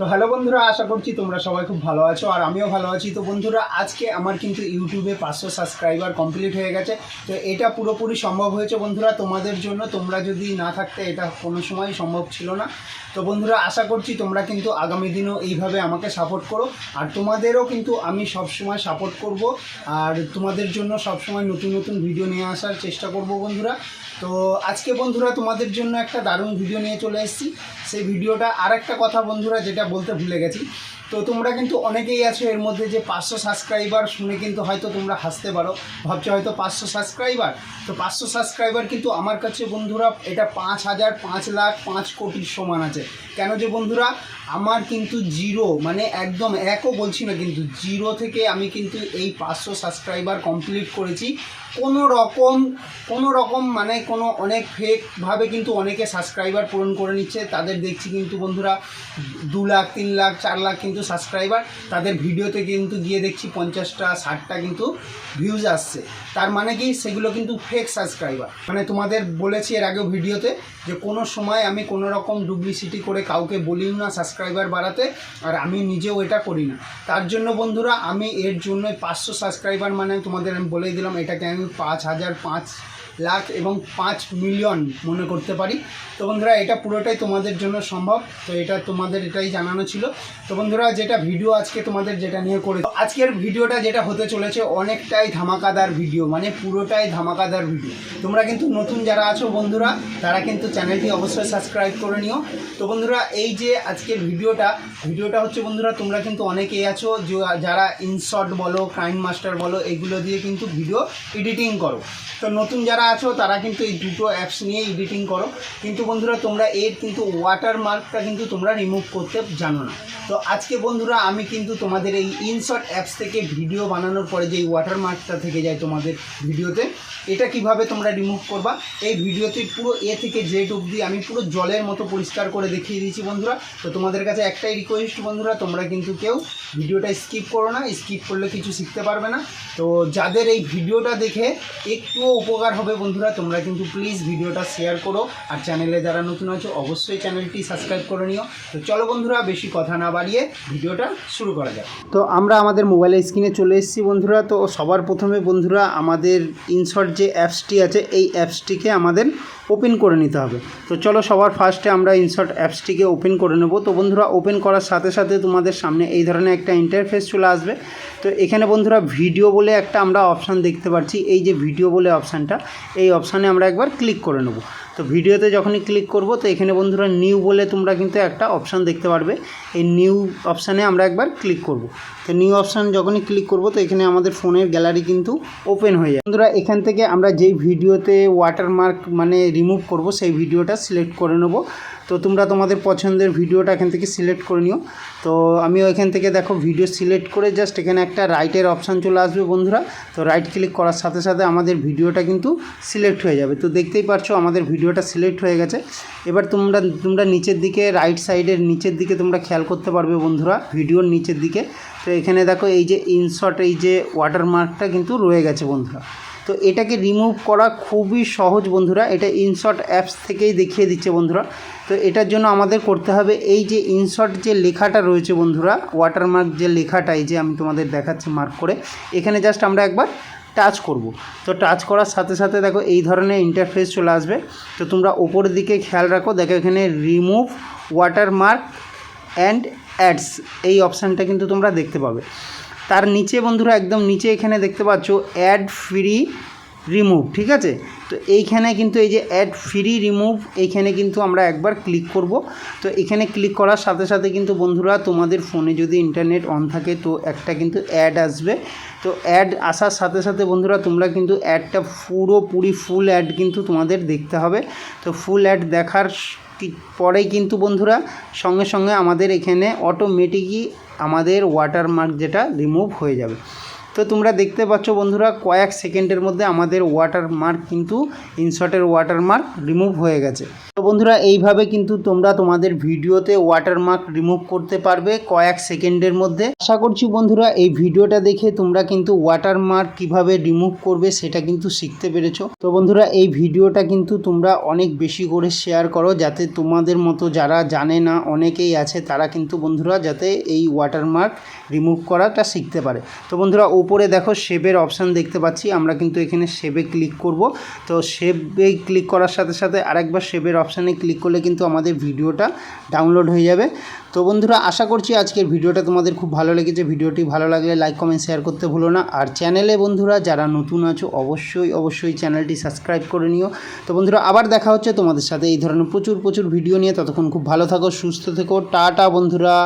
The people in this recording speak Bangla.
তো হ্যালো বন্ধুরা, আশা করছি তোমরা সবাই খুব ভালো আছো আর আমিও ভালো আছি। তো বন্ধুরা, আজকে আমার কিন্তু ইউটিউবে পাঁচশো সাবস্ক্রাইবার কমপ্লিট হয়ে গেছে। তো এটা পুরোপুরি সম্ভব হয়েছে বন্ধুরা, তোমাদের জন্য। তোমরা যদি না থাকতে এটা কোনো সময় সম্ভব ছিল না। তো বন্ধুরা, আশা করছি তোমরা কিন্তু আগামী দিনও এইভাবে আমাকে সাপোর্ট করো। আর তোমাদেরও কিন্তু আমি সব সময় সাপোর্ট করব। আর তোমাদের জন্য সব সময় নতুন নতুন ভিডিও নিয়ে আসার চেষ্টা করব বন্ধুরা। তো আজকে বন্ধুরা, তোমাদের জন্য একটা দারুণ ভিডিও নিয়ে চলে এসেছি। সেই ভিডিওটা আর একটা কথা বন্ধুরা, যেটা বলতে ভুলে গেছি। তো তোমরা কিন্তু অনেকেই আছো এর মধ্যে যে পাঁচশো সাবস্ক্রাইবার শুনে কিন্তু হয়তো তোমরা হাসতে পারো। ভাবছ হয়তো পাঁচশো সাবস্ক্রাইবার তো পাঁচশো সাবস্ক্রাইবার কিন্তু আমার কাছে বন্ধুরা এটা পাঁচ হাজার, পাঁচ লাখ, পাঁচ কোটির সমান আছে। কেন যে বন্ধুরা, আমার কিন্তু জিরো মানে একদম একও বলছি না কিন্তু জিরো থেকে আমি কিন্তু এই পাঁচশো সাবস্ক্রাইবার কমপ্লিট করেছি। কোনো রকম কোনো রকম মানে কোনো অনেক ফেকভাবে কিন্তু অনেকে সাবস্ক্রাইবার পূরণ করে নিচ্ছে। তাদের দেখছি কিন্তু বন্ধুরা দু লাখ তিন লাখ, চার লাখ কিন্তু সাবস্ক্রাইবার তাদের ভিডিওতে কিন্তু গিয়ে দেখছি পঞ্চাশটা, ষাটটা কিন্তু ভিউজ আসছে। তার মানে কি? সেগুলো কিন্তু ফেক সাবস্ক্রাইবার মানে তোমাদের বলেছি এর আগেও ভিডিওতে যে কোনো সময় আমি কোনো রকম ডুপ্লিসিটি করে কাউকে বলিও না সাবস্ক্রাইবার বাড়াতে, আর আমি নিজেও এটা করি না। তার জন্য বন্ধুরা, আমি এর জন্য পাঁচশো সাবস্ক্রাইবার মানে তোমাদের আমি বলেই দিলাম, এটাকে আমি পাঁচ হাজার, পাঁচ লাখ এবং পাঁচ মিলিয়ন মনে করতে পারি। তো বন্ধুরা, এটা পুরোটাই তোমাদের জন্য সম্ভব। তো এটা তোমাদের এটাই জানানো ছিল। তো বন্ধুরা, যেটা ভিডিও আজকে তোমাদের যেটা নিয়ে করে আজকের ভিডিওটা যেটা হতে চলেছে অনেকটাই ধামাকাদার ভিডিও মানে পুরোটাই ধামাকাদার ভিডিও তোমরা কিন্তু নতুন যারা আছো বন্ধুরা, তারা কিন্তু চ্যানেলটি অবশ্যই সাবস্ক্রাইব করে নিও। তো বন্ধুরা, এই যে আজকের ভিডিওটা ভিডিওটা হচ্ছে বন্ধুরা, তোমরা কিন্তু অনেকেই আছো যারা ইনশর্ট বলো ক্রাইম মাস্টার বলো, এগুলো দিয়ে কিন্তু ভিডিও এডিটিং করো। তো নতুন যারা আছো, তারা কিন্তু এই দুটো অ্যাপস নিয়ে এডিটিং করো। কিন্তু বন্ধুরা, তোমরা এর কিন্তু ওয়াটার মার্কটা কিন্তু তোমরা রিমুভ করতে জানো না। তো আজকে বন্ধুরা, আমি কিন্তু তোমাদের এই ইনশর্ট অ্যাপস থেকে ভিডিও বানানোর পরে যে ওয়াটার মার্কটা থেকে যায় তোমাদের ভিডিওতে এটা কীভাবে তোমরা রিমুভ করবা, এই ভিডিওতে পুরো এ থেকে জেড অবধি আমি পুরো জলের মতো পরিষ্কার করে দেখিয়ে দিয়েছি বন্ধুরা। তো তোমাদের কাছে একটাই রিকোয়েস্ট বন্ধুরা, তোমরা কিন্তু কেউ ভিডিওটা স্কিপ করো না স্কিপ করলে কিছু শিখতে পারবে না। তো যাদের এই ভিডিওটা দেখে একটুও উপকার হবে বন্ধুরা, তোমরা কিন্তু প্লিজ ভিডিওটা শেয়ার করো। আর চ্যানেলে যারা নতুন আছো, অবশ্যই চ্যানেলটি সাবস্ক্রাইব করে নিও। তো চলো বন্ধুরা বেশি কথা না বাড়িয়ে ভিডিওটা শুরু করা যাক। তো আমরা আমাদের মোবাইলের স্ক্রিনে চলে এসেছি বন্ধুরা। তো সবার প্রথমে বন্ধুরা, আমাদের ইনশর্ট যে অ্যাপসটি আছে, এই অ্যাপসটিকে আমাদের ওপেন করে নিতে হবে। তো চলো সবার ফার্স্টে আমরা ইনশর্ট অ্যাপসটিকে ওপেন করে নেব। তো বন্ধুরা ওপেন করার সাথে সাথে তোমাদের সামনে এই ধরনের একটা ইন্টারফেস চলে আসবে। তো এখানে বন্ধুরা ভিডিও বলে একটা আমরা অপশান দেখতে পাচ্ছি। এই যে ভিডিও বলে অপশানটা এই অপশানে আমরা একবার ক্লিক করে নেব। তো ভিডিওতে যখনই ক্লিক করব, তো এখানে বন্ধুরা নিউ বলে তোমরা কিন্তু একটা অপশান দেখতে পারবে। এই নিউ অপশানে আমরা একবার ক্লিক করব। তো নিউ অপশান যখনই ক্লিক করব, তো এখানে আমাদের ফোনের গ্যালারি কিন্তু ওপেন হয়ে যায় বন্ধুরা, এখান থেকে আমরা যেই ভিডিওতে ওয়াটারমার্ক মানে রিমুভ করব, সেই ভিডিওটা সিলেক্ট করে নেব। তো তোমরা তোমাদের পছন্দের ভিডিওটা এখান থেকে সিলেক্ট করে নিও। তো আমি এখান থেকে দেখো ভিডিও সিলেক্ট করে জাস্ট এখানে একটা রাইটের অপশান চলে আসবে বন্ধুরা। তো রাইট ক্লিক করার সাথে সাথে আমাদের ভিডিওটা কিন্তু সিলেক্ট হয়ে যাবে। তো দেখতেই পারছ আমাদের ভিডিওটা সিলেক্ট হয়ে গেছে। এবার তোমরা তোমরা নিচের দিকে রাইট সাইডের নিচের দিকে তোমরা খেয়াল করতে পারবে বন্ধুরা, ভিডিওর নিচের দিকে। তো এখানে দেখো এই যে ইনশট এই যে ওয়াটারমার্কটা কিন্তু রয়ে গেছে বন্ধুরা। তো এটাকে রিমুভ করা খুবই সহজ বন্ধুরা। এটা ইনশট অ্যাপস থেকেই দেখিয়ে দিচ্ছে বন্ধুরা। তো এটার জন্য আমাদের করতে হবে এই যে ইনশট যে লেখাটা রয়েছে বন্ধুরা ওয়াটারমার্ক যে লেখাটা, এই যে আমি তোমাদের দেখাচ্ছি মার্ক করে, এখানে জাস্ট আমরা একবার টাচ করব। তো টাচ করার সাথে সাথে দেখো এই ধরনের ইন্টারফেস চলে আসবে। তো তোমরা ওপরের দিকে খেয়াল রাখো, দেখো এখানে রিমুভ ওয়াটারমার্ক অ্যান্ড অ্যাডস এই অপশানটা কিন্তু তোমরা দেখতে পাবে। তার নিচে বন্ধুরা একদম নিচে এখানে দেখতে পাচ্ছ অ্যাড ফ্রি রিমুভ ঠিক আছে? তো এইখানে কিন্তু এই যে অ্যাড ফ্রি রিমুভ এইখানে কিন্তু আমরা একবার ক্লিক করব। তো এখানে ক্লিক করার সাথে সাথে কিন্তু বন্ধুরা তোমাদের ফোনে যদি ইন্টারনেট অন থাকে, তো একটা কিন্তু অ্যাড আসবে। তো অ্যাড আসার সাথে সাথে বন্ধুরা তোমরা কিন্তু অ্যাডটা পুরোপুরি ফুল অ্যাড কিন্তু তোমাদের দেখতে হবে। তো ফুল অ্যাড দেখার পরেই কিন্তু বন্ধুরা, সঙ্গে সঙ্গে আমাদের এখানে অটোমেটিকই আমাদের ওয়াটারমার্ক যেটা রিমুভ হয়ে যাবে। তো তোমরা দেখতে পাচ্ছ বন্ধুরা, কয়েক সেকেন্ডের মধ্যে আমাদের ওয়াটারমার্ক কিন্তু ইনশটের ওয়াটারমার্ক রিমুভ হয়ে গেছে। তো বন্ধুরা, এইভাবে কিন্তু তোমরা তোমাদের ভিডিওতে ওয়াটারমার্ক রিমুভ করতে পারবে কয়েক সেকেন্ডের মধ্যে। আশা করছি বন্ধুরা, এই ভিডিওটা দেখে তোমরা কিন্তু ওয়াটার মার্ক কীভাবে রিমুভ করবে সেটা কিন্তু শিখতে পেরেছ। তো বন্ধুরা, এই ভিডিওটা কিন্তু তোমরা অনেক বেশি করে শেয়ার করো যাতে তোমাদের মতো যারা জানে না, অনেকেই আছে, তারা কিন্তু বন্ধুরা যাতে এই ওয়াটারমার্ক রিমুভ করাটা শিখতে পারে। তো বন্ধুরা, উপরে দেখো সেভের অপশান দেখতে পাচ্ছি, আমরা কিন্তু এখানে সেভে ক্লিক করব। তো সেভে ক্লিক করার সাথে সাথে আরেকবার সেভের অপশানে ক্লিক করলে কিন্তু আমাদের ভিডিওটা ডাউনলোড হয়ে যাবে। তো বন্ধুরা, আশা করছি আজকের ভিডিওটা তোমাদের খুব ভালো লেগেছে। ভিডিওটি ভালো লাগলে লাইক, কমেন্ট, শেয়ার করতে ভুলো না। আর চ্যানেলে বন্ধুরা, যারা নতুন আছো, অবশ্যই অবশ্যই চ্যানেলটি সাবস্ক্রাইব করে নিও। তো বন্ধুরা, আবার দেখা হচ্ছে তোমাদের সাথে এই ধরনের প্রচুর প্রচুর ভিডিও নিয়ে। ততক্ষণ খুব ভালো থাকো, সুস্থ থেকো। টাটা বন্ধুরা।